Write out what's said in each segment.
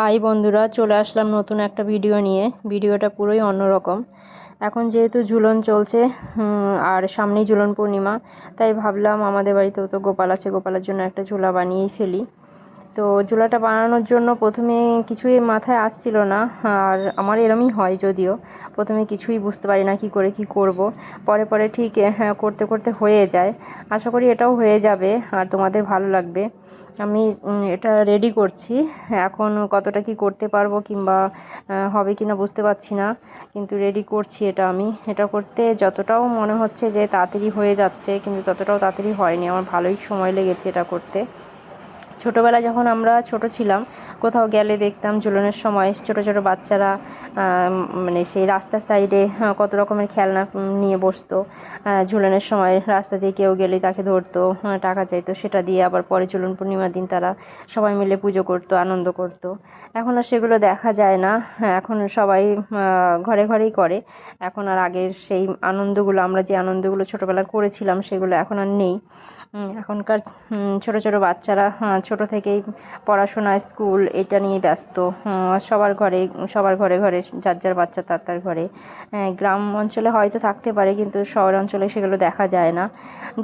High বন্ধুরা, চলে আসলাম নতুন একটা ভিডিও নিয়ে। ভিডিওটা পুরোই অন্যরকম। এখন যেহেতু ঝুলন চলছে আর সামনেই ঝুলন পূর্ণিমা, তাই ভাবলাম আমাদের বাড়িতেও তো গোপাল আছে, গোপালের জন্য একটা ঝুলা বানিয়েই ফেলি। তো ঝোলাটা বানানোর জন্য প্রথমে কিছুই মাথায় আসছিল না, আর আমার এরমই হয় যদিও। প্রথমে কিছুই বুঝতে পারি না কি করে কি করব। পরে পরে ঠিক হ্যাঁ করতে করতে হয়ে যায়। আশা করি এটাও হয়ে যাবে, আর তোমাদের ভালো লাগবে। আমি এটা রেডি করছি। এখন কতটা কি করতে পারব কিংবা হবে কি না বুঝতে পারছি না। কিন্তু রেডি করছি এটা আমি। এটা করতে যতটাও মনে হচ্ছে যে তাড়াতাড়ি হয়ে যাচ্ছে, কিন্তু ততটাও তাড়াতাড়ি হয়নি। আমার ভালোই সময় লেগেছে এটা করতে। ছোটোবেলায় যখন আমরা ছোট ছিলাম কোথাও গেলে দেখতাম ঝুলনের সময় ছোট ছোট বাচ্চারা মানে সেই রাস্তার সাইডে কত রকমের খেলনা নিয়ে বসতো। ঝুলনের সময় রাস্তা দিয়ে কেউ গেলে তাকে ধরতো টাকা চাইতো সেটা দিয়ে আবার পরে ঝুলন পূর্ণিমার দিন তারা সবাই মিলে পুজো করতো আনন্দ করতো। এখন আর সেগুলো দেখা যায় না। হ্যাঁ, এখন সবাই ঘরে ঘরেই করে। এখন আর আগের সেই আনন্দগুলো আমরা যে আনন্দগুলো ছোটোবেলায় করেছিলাম সেগুলো এখন আর নেই। এখনকার ছোট ছোট বাচ্চারা হ্যাঁ, ছোট থেকেই পড়াশোনা স্কুল এটা নিয়ে ব্যস্ত। সবার ঘরে সবার ঘরে ঘরে যার যার বাচ্চা তার তার ঘরে। গ্রাম অঞ্চলে হয়তো থাকতে পারে কিন্তু শহর অঞ্চলে সেগুলো দেখা যায় না।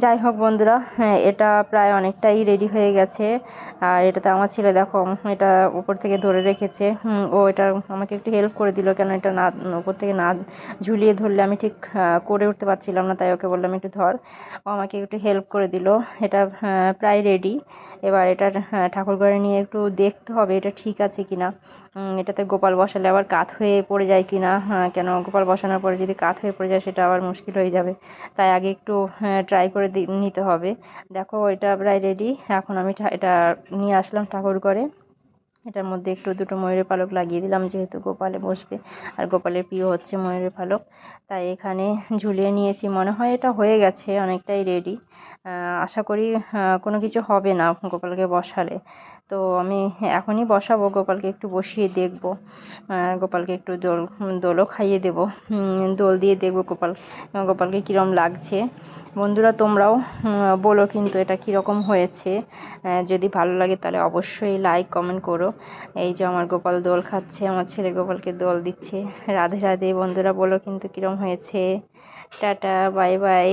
যাই হোক বন্ধুরা হ্যাঁ এটা প্রায় অনেকটাই রেডি হয়ে গেছে। আর এটাতে আমার ছেলে দেখো এটা উপর থেকে ধরে রেখেছে। ও এটা আমাকে একটু হেল্প করে দিল কেন এটা না উপর থেকে না ঝুলিয়ে ধরলে আমি ঠিক করে উঠতে পারছিলাম না তাই ওকে বললাম একটু ধর। ও আমাকে একটু হেল্প করে দিল। এটা প্রায় রেডি এবার এটা ঠাকুর ঘরে নিয়ে একটু দেখতে হবে এটা ঠিক আছে কিনা। এটাতে গোপাল বসালে আবার কাত হয়ে পড়ে যায় কিনা। হ্যাঁ, কেন গোপাল বসানোর পরে যদি কাত হয়ে পড়ে যায় সেটা আবার মুশকিল হয়ে যাবে। তাই আগে একটু ট্রাই করে নিতে হবে। দেখো এটা প্রায় রেডি এখন আমি এটা নিয়ে আসলাম ঠাকুর ঘরে এটার মধ্যে একটু দুটো ময়ূরের পালক লাগিয়ে দিলাম যেহেতু গোপালে বসবে। আর গোপালের প্রিয় হচ্ছে ময়ূরের পালক। তাই এখানে ঝুলিয়ে নিয়েছি। মনে হয় এটা হয়ে গেছে অনেকটাই রেডি আশা করি কোনো কিছু হবে না গোপালকে বসালে। তো আমি এখনই বসাবো, গোপালকে একটু বসিয়ে দেখব। গোপালকে একটু দোল, দোলও খাইয়ে দেবো। দোল দিয়ে দেখব গোপাল, গোপালকে কীরকম লাগছে। বন্ধুরা, তোমরাও বলো কিন্তু এটা কীরকম হয়েছে। যদি ভালো লাগে তাহলে অবশ্যই লাইক কমেন্ট করো। এই যে আমার গোপাল দোল খাচ্ছে, আমার ছেলে গোপালকে দোল দিচ্ছে। রাধে রাধে, বন্ধুরা, বলো কিন্তু কীরকম হয়েছে। Tata, bye bye.